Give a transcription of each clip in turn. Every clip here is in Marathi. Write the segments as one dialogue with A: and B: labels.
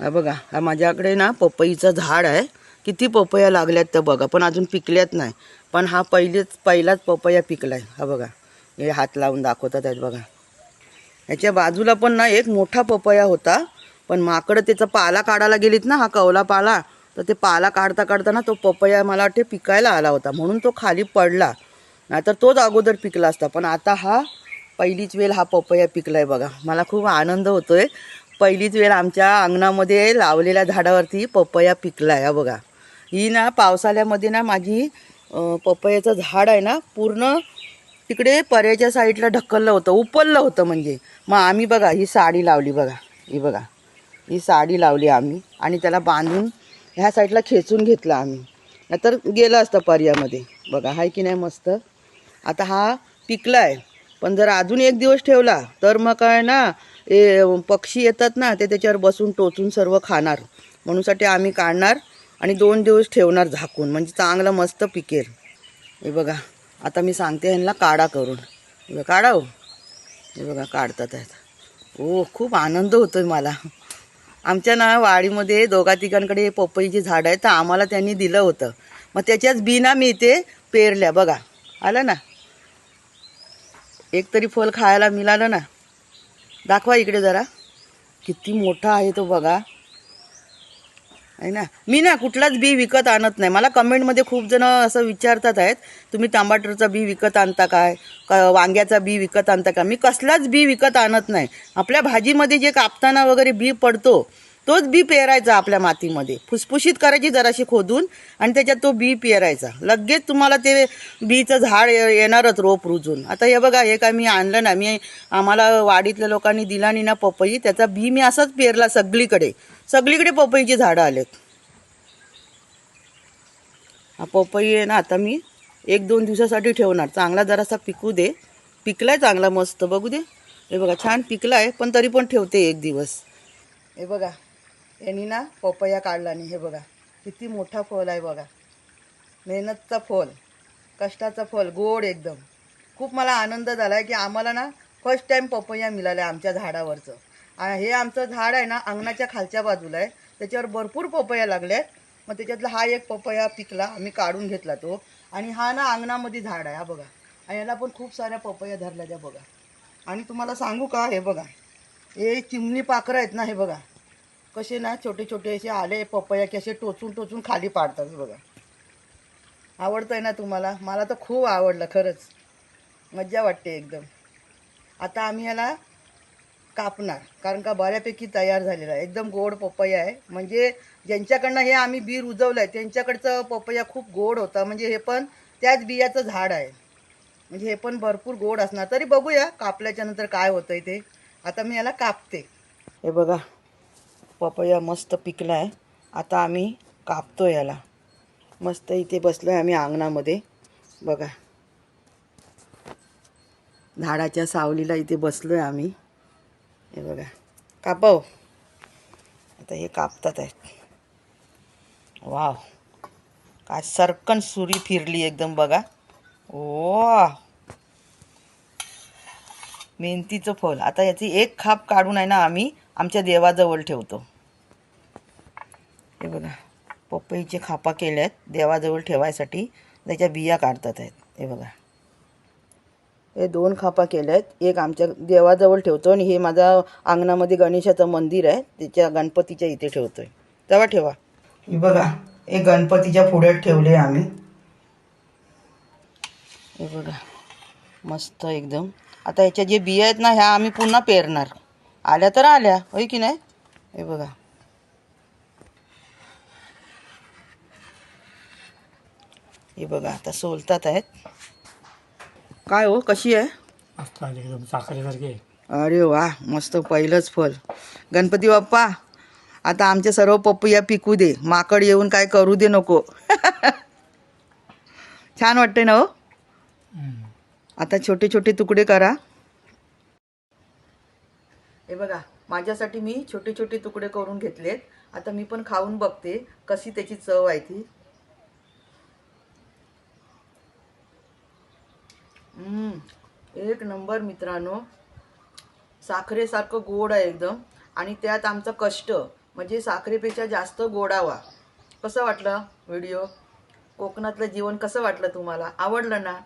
A: हा बघा हा माझ्याकडे ना पपईचं झाड आहे. किती पपया लागल्यात तर बघा पण अजून पिकल्यात नाही. पण हा पहिलेच पहिलाच पपया पिकलाय. हा बघा हे हात लावून दाखवतात आहेत बघा. याच्या बाजूला पण ना एक मोठा पपया होता पण माकडं त्याचा पाला काढायला गेलीत ना हा कवला पाला तर ते पाला काढता काढता ना तो पपया मला वाटते पिकायला आला होता म्हणून तो खाली पडला. नाहीतर तोच अगोदर पिकला असता पण आता हा पहिलीच वेळ हा पपया पिकलाय बघा. मला खूप आनंद होतोय. पहिलीच वेळ आमच्या अंगणामध्ये लावलेल्या झाडावरती पपया पिकला आहे बघा. ही ना पावसाळ्यामध्ये ना माझी पपयाचं झाड आहे ना पूर्ण तिकडे पर्याच्या साईडला ढकललं होतं उपललं होतं म्हणजे. मग आम्ही बघा ही साडी लावली बघा ही बघा. ही साडी लावली आम्ही आणि त्याला बांधून ह्या साईडला खेचून घेतलं आम्ही. नाहीतर गेलं असतं पर्यामध्ये बघा हाय की नाही मस्त. आता हा पिकला आहे पण जर अजून एक दिवस ठेवला तर मग काय ना हे पक्षी येतात ना ते त्याच्यावर बसून टोचून सर्व खाणार. म्हणूनसाठी आम्ही काढणार आणि दोन दिवस ठेवणार झाकून. म्हणजे चांगलं मस्त पिकेल. हे बघा आता मी सांगते ह्यांना काढा करून. बघा, काढा हो. हे बघा काढतात आहेत. हो खूप आनंद होतोय मला. आमच्या ना वाडीमध्ये दोघा तिघांकडे पपईची झाड आहे तर आम्हाला त्यांनी दिलं होतं. मग त्याच्याच बिना मी ते पेरल्या. बघा आलं ना? एक तरी फल खायला मिळालं ना? दाखवा इकडे जरा. किती मोठा आहे तो बघा. आहे ना? मी ना कुठलाच बी विकत आणत नाही. मला कमेंटमध्ये खूप जण असं विचारतात आहेत तुम्ही टमाटरचा बी विकत आणता काय? क वांग्याचा बी विकत आणता का मी कसलाच बी विकत आणत नाही. आपल्या भाजीमध्ये जे कापताना वगैरे बी पडतो तोच बी पेरायचा आपल्या मातीमध्ये. फुसफुशीत करायची जराशी खोदून आणि त्याच्यात तो बी पेरायचा. लगेच तुम्हाला ते बीचं झाड ये- येणारच रोप रुजून. आता हे बघा हे काय मी आणलं ना मी आम्हाला वाडीतल्या लोकांनी दिला नाही ना पपई. त्याचा बी मी असाच पेरला सगळीकडे. सगळीकडे पपईची झाडं आलेत. हा पपई आहे ना आता मी एक दोन दिवसासाठी ठेवणार. चांगला जरासा पिकू दे. पिकलाय चांगला मस्त. बघू दे. हे बघा छान पिकलाय पण तरी पण ठेवते एक दिवस. हे बघा. यांनी ना पपया काढला नाही हे बघा किती मोठा फल आहे बघा. मेहनतचा फल कष्टाचा फल गोड एकदम. खूप मला आनंद झाला आहे की आम्हाला ना फर्स्ट टाईम पपया मिळाल्या आमच्या झाडावरचं. हे आमचं झाड आहे ना अंगणाच्या खालच्या बाजूला आहे. त्याच्यावर भरपूर पपया लागल्या आहेत मग त्याच्यातला हा एक पपया पिकला आम्ही काढून घेतला तो. आणि हा ना अंगणामध्ये झाड आहे हा बघा. आणि याला पण खूप साऱ्या पपया धरल्या त्या बघा. आणि तुम्हाला सांगू का हे बघा. हे चिमणी पाखरं आहेत ना हे बघा. कसे ना छोटे छोटे असे आले पपया की असे टोचून टोचून खाली पाडतात बघा. बघा आवडतंय ना तुम्हाला? मला तर खूप आवडलं खरंच. मज्जा वाटते एकदम. आता आम्ही याला कापणार कारण का बऱ्यापैकी तयार झालेला आहे. एकदम गोड पपया आहे. म्हणजे ज्यांच्याकडनं हे आम्ही बी रुजवलं आहे त्यांच्याकडचं पपया खूप गोड होता. म्हणजे हे पण त्याच बियाचं झाड आहे. म्हणजे हे पण भरपूर गोड असणार. तरी बघूया कापल्याच्यानंतर काय होतं आहे ते. आता मी याला कापते. हे बघा. पपया मस्त पिकला आहे आता आम्ही कापतो याला. मस्त इथे बसलो आहे आम्ही अंगणामध्ये. बघा. झाडाच्या सावलीला इथे बसलो आहे आम्ही. हे बघा. कापव. आता हे कापतात आहेत. वाव. काय सरकन सुरी फिरली एकदम बघा. ओ मेहनतीचं फल आता याची एक खाप काढून आहे ना आम्ही आमच्या देवाजवळ ठेवतो. बघा. पपईचे खापा केल्या आहेत देवाजवळ ठेवायसाठी त्याच्या बिया काढतात आहेत. हे बघा. हे दोन खापा केल्या आहेत एक आमच्या देवाजवळ ठेवतो आणि हे माझा अंगणामध्ये गणेशाचं मंदिर आहे. त्याच्या गणपतीच्या इथे ठेवतोय. तेव्हा ठेवा. हे बघा. हे गणपतीच्या पुढ्यात ठेवले आम्ही. हे बघा. मस्त एकदम. आता ह्याच्या जे बिया आहेत ना ह्या आम्ही पुन्हा पेरणार. आल्या तर आल्या. होय की नाही? हे बघा. हे बघा आता सोलतात आहेत. काय हो कशी आहे?
B: मस्त आली एकदम साखरेसारखी आहे.
A: अरे वा मस्त पहिलंच फल गणपती बाप्पा आता आमचे सर्व पपया पिकू दे. माकड येऊन काय करू दे नको. छान वाटते ना हो?
B: हम्म.
A: आता छोटे छोटे तुकडे करा. हे बघा माझ्यासाठी मी छोटे छोटे तुकडे करून घेतलेत. आता मी पण खाऊन बघते कशी त्याची चव आहे ती. एक नंबर मित्रांनो. साखरेसारखं गोड आहे एकदम. आणि त्यात आमचं कष्ट म्हणजे साखरेपेक्षा जास्त गोडावा. कसं वाटलं व्हिडिओ कोकणातलं जीवन कसं वाटलं तुम्हाला? आवडलं ना?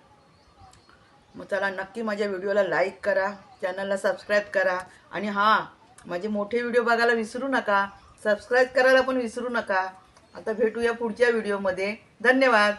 A: मग चला नक्की माझ्या व्हिडिओला लाईक करा चॅनलला सबस्क्राईब करा. आणि हां माझे मोठे व्हिडिओ बघायला विसरू नका. सबस्क्राईब करायला पण विसरू नका. आता भेटूया पुढच्या व्हिडिओमध्ये धन्यवाद.